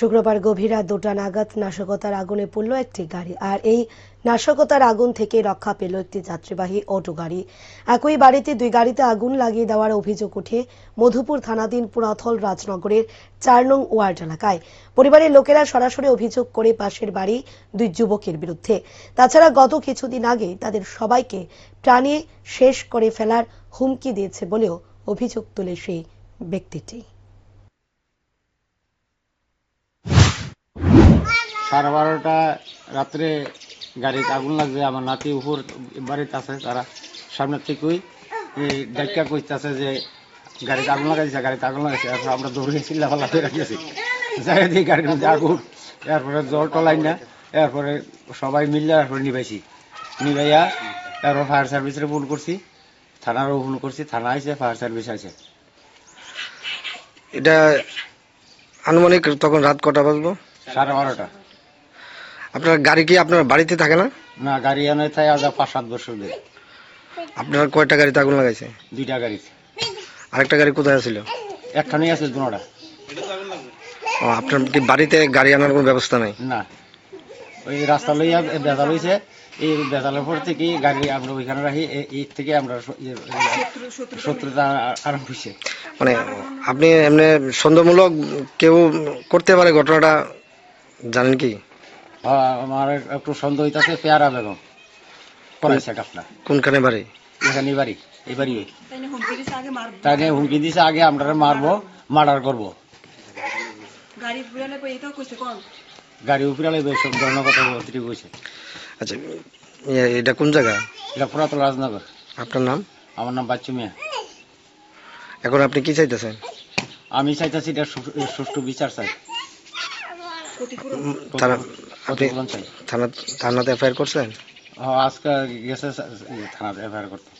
শুক্রবার গভীর রাত দুটা নাগাদ নাশকতার আগুনে পড়ল একটি গাড়ি, আর এই নাশকতার আগুন থেকে রক্ষা পেল একটি যাত্রীবাহী অটো গাড়ি। একই বাড়িতে দুই গাড়িতে আগুন লাগিয়ে দেওয়ার অভিযোগ উঠে মধুপুর থানাধীন পুরাথল রাজনগরের চার নং ওয়ার্ড এলাকায়। পরিবারের লোকেরা সরাসরি অভিযোগ করে পাশের বাড়ি দুই যুবকের বিরুদ্ধে। তাছাড়া গত কিছুদিন আগে তাদের সবাইকে প্রাণে শেষ করে ফেলার হুমকি দিয়েছে বলেও অভিযোগ তুলে সেই ব্যক্তিটি। সাড়ে বারোটা রাত্রে গাড়িতে আগুন লাগছে আমার নাতি উপর বাড়িতে আছে তারা সামনের থেকেই ডাক্কা কইতেছে যে গাড়িতে আগুন লাগাইছে গাড়িতে আগুন লাগাইছে আমরা দৌড়ে চিল্লা ফাল্লা করে রাখিয়েছি যাই দিয়ে গাড়ির মধ্যে আগুন এরপরে জল টলাই না এরপরে সবাই মিললে এরপরে নিবাইছি। নিবাইয়া এরপর ফায়ার সার্ভিসের ফোন করছি থানারও ফোন করছি থানা আইছে ফায়ার সার্ভিস আছে এটা আনুমানিক তখন রাত কটা বাজবো? সাড়ে বারোটা। আপনার গাড়ি কি আপনার বাড়িতে থাকে না? না গাড়ি এনে তাই আজ পাঁচ সাত বছর ধরে। আপনার কয়টা গাড়িতে আগুন লাগাইছে? দুইটা গাড়িতে। আরেকটা গাড়ি কোথায় ছিল একখানে আছে দুটা। ও আপনার কি বাড়িতে গাড়ি আনার কোনো ব্যবস্থা নাই? না। ওই রাস্তা লইয়া বেজা লইছে এই বেজালের পর থেকে গাড়ি আমরা ওইখানে রাখি। এই থেকে আমরা ইয়ে, শত্রুতা আরম্ভ হয়েছে মানে আপনি এমনি সন্দেহমূলক কেউ করতে পারে ঘটনাটা জানেন কি? আমার একটু সন্দেহ হইতাছে পেয়ারা বেগম। করাইছে কাপলা কোনখানে বাড়ি? এখানে বাড়ি এই বাড়ি। নিয়ে হুমকি দিছে আগে আমরা মারবো মার্ডার করব। গাড়ি কইছে উপরে লাগবে সব ধরনের কথা অতিরিক্ত হয়েছে আচ্ছা এটা কোন জায়গা? এটা পুরাতন রাজনগর। আপনার নাম? আমার নাম বাচ্চু মিয়া। এখন আপনি কি চাইতেছেন? আমি চাইতেছি এটা সুষ্ঠু বিচার চাই। আপনি থানা থানাতে এফআইআর করছেন হ্যাঁ, আজকে গেছে থানাতে এফআইআর করতে।